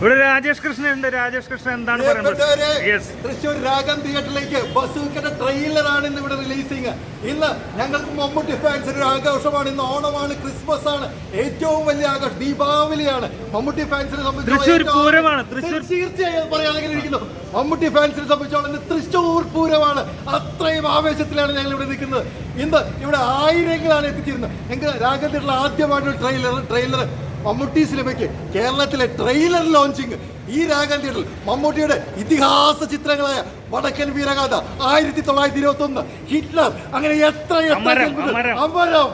ഇവിടെ രാജേഷ് കൃഷ്ണൻ ഉണ്ട് രാജേഷ് കൃഷ്ണൻ എന്താണ് പറയുന്നത് തൃശ്ശൂർ രാഗം തിയേറ്ററിലേക്ക് ബസൂക്കയുടെ ട്രെയിലറാണ് ഇന്ന് ഇവിടെ റിലീസിങ് ഇന്ന് ഞങ്ങൾക്ക് മമ്മൂട്ടി ഫാൻസിന് ഒരു ആഘോഷമാണ്. ഇന്ന് ഓണമാണ് ക്രിസ്മസ് ആണ്. ഏറ്റവും വലിയ ആഘോഷം ദീപാവലിയാണ്. മമ്മൂട്ടി ഫാൻസിനെ സംബന്ധിച്ച് തൃശ്ശൂർ ഏറ്റവും- പൂരമാണ്. തൃശ്ശൂർ- തീർച്ചയായും പറയുകയാണെങ്കിൽ ഇരിക്കുന്നു മമ്മൂട്ടി ഫാൻസിനെ സംബന്ധിച്ചോളം ഇന്ന് തൃശ്ശൂർ പൂരമാണ്. അത്രയും ആവേശത്തിലാണ് ഞങ്ങൾ ഇവിടെ നിൽക്കുന്നത്. ഇന്ന് ഇവിടെ ആയിരങ്ങളാണ് എത്തിച്ചിരുന്നത്. എങ്കിൽ രാഗം ആദ്യമായിട്ടുള്ള ട്രെയിലർ ട്രെയിലർ മമ്മൂട്ടി സിനിമയ്ക്ക് കേരളത്തിലെ ട്രെയിലർ ലോഞ്ചിങ് ഈ രാഗം തിയേറ്ററിൽ മമ്മൂട്ടിയുടെ ഇതിഹാസ ചിത്രങ്ങളായ വടക്കൻ വീരഗാഥ ആയിരത്തി തൊള്ളായിരത്തി ഇരുപത്തി ഒന്ന് ഹിറ്റ്ലർ അങ്ങനെ എത്ര എത്ര അമരം,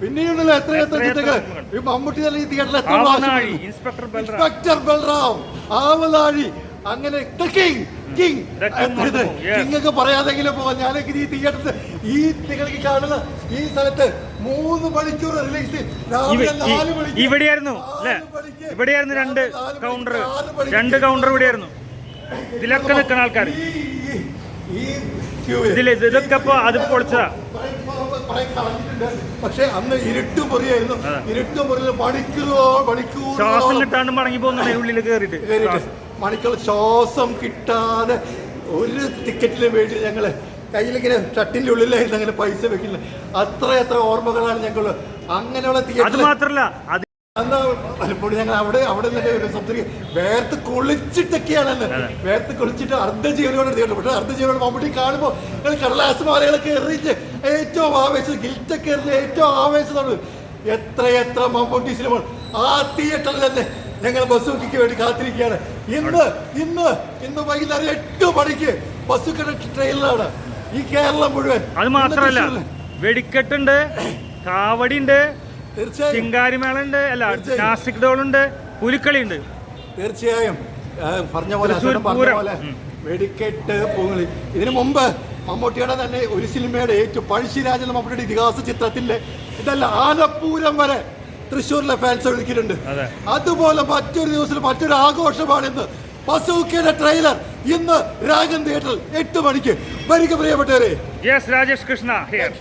പിന്നെയുള്ള എത്ര എത്ര ചിത്രങ്ങൾ. ഈ മമ്മൂട്ടി തന്നെ ഈ തിയേറ്ററിൽ എത്ര ഇൻസ്പെക്ടർ ബൽറാം. ആവലാഴി അങ്ങനെ Yes. King ഒക്കെ പറയാതെങ്കിലും പോകാം. ഞാനൊക്കെ ഈ തിയേറ്ററിൽ ഈ നിങ്ങൾക്ക് കാണുന്ന ഈ സ്ഥലത്ത് മൂന്ന് മണിക്കൂർ റിലീസ് ഇവിടെയായിരുന്നു ഇവിടെയായിരുന്നു രണ്ട് കൗണ്ടർ രണ്ട് കൗണ്ടർ ഇവിടെയായിരുന്നു. ഇതിലൊക്കെ നിൽക്കുന്ന ആൾക്കാർ ഇതിൽ ഇതൊക്കെ അപ്പൊ അത് പൊളിച്ചതാ. കുറെ കളഞ്ഞിട്ടുണ്ട്. പക്ഷെ അന്ന് ഇരുട്ട് മുറിയായിരുന്നു ഇരുട്ട് മുറിയിൽ മണിക്കൂറോ മണിക്കൂർ ശ്വാസം കിട്ടാണ്ട് മടങ്ങി പോകുന്നുണ്ട് ഉള്ളിൽ കയറിയിട്ട് കയറിയിട്ട് മണിക്കൂർ ശ്വാസം കിട്ടാതെ ഒരു ടിക്കറ്റിന് വേണ്ടി ഞങ്ങൾ കയ്യിലിങ്ങനെ ഷട്ടിന്റെ ഉള്ളിലായിരുന്നു അങ്ങനെ പൈസ വെക്കുന്നത്. അത്ര എത്ര ഓർമ്മകളാണ് ഞങ്ങൾ അങ്ങനെയുള്ള അത് മാത്രല്ല അന്ന് പലപ്പോഴും ഞങ്ങൾ അവിടെ അവിടെ നിന്ന് ഒരു സംസാരിക്കും വേർത്ത് കുളിച്ചിട്ടൊക്കെയാണല്ലോ? വേർത്ത് കുളിച്ചിട്ട് അർദ്ധജീവനോട് എടുത്തിട്ടുണ്ട്. പക്ഷേ അർദ്ധജീവനോട് മമ്മൂട്ടി കാണുമ്പോൾ ഞങ്ങൾ കടലാസ് മാലകളൊക്കെ എറിഞ്ഞ് ഏറ്റവും ആവേശം ഗിൽറ്റൊക്കെ എറിഞ്ഞ് ഏറ്റവും ആവേശത്തോട്. എത്ര എത്ര മമ്മൂട്ടി സിനിമ ആ തിയേറ്ററിൽ തന്നെ ഞങ്ങൾ ബസ്സുക്കിക്ക് വേണ്ടി കാത്തിരിക്കുകയാണ്. ഇന്ന് ഇന്ന് ഇന്ന് വൈകുന്നേരം എട്ട് മണിക്ക് ബസ്സുക്കിന്റെ ട്രെയിനിലാണ് ഈ കേരളം മുഴുവൻ. അത് മാത്രമല്ല വെടിക്കെട്ടുണ്ട് കാവടിയുണ്ട് ചിങ്കാരിമേള ഉണ്ട് അല്ല. നാസിക് ഡോളുണ്ട് പുലിക്കളി ഉണ്ട് തീർച്ചയായും. പറഞ്ഞ പോലെ പറഞ്ഞ പോലെ. വെടിക്കെട്ട് പൂങ്ങളി ഇതിനു മുമ്പ് മമ്മൂട്ടിയുടെ തന്നെ ഒരു സിനിമയുടെ ഏറ്റവും പഴശ്ശിരാജൻ മമ്മൂട്ടിയുടെ ഇതിഹാസ ചിത്രത്തിന്റെ ഇതല്ല ആലപ്പൂരം വരെ തൃശ്ശൂരിലെ ഫാൻസ് വിളിക്കുന്നുണ്ട് അതെ. അതുപോലെ മറ്റൊരു ദിവസം മറ്റൊരു ആഘോഷമാണ് ഇന്ന് ബസൂക്കയുടെ ട്രെയിലർ ഇന്ന് രാജൻ തിയേറ്ററിൽ എട്ട് മണിക്ക്. വരിക പ്രിയപ്പെട്ടവരെ. Yes Rajesh Krishna here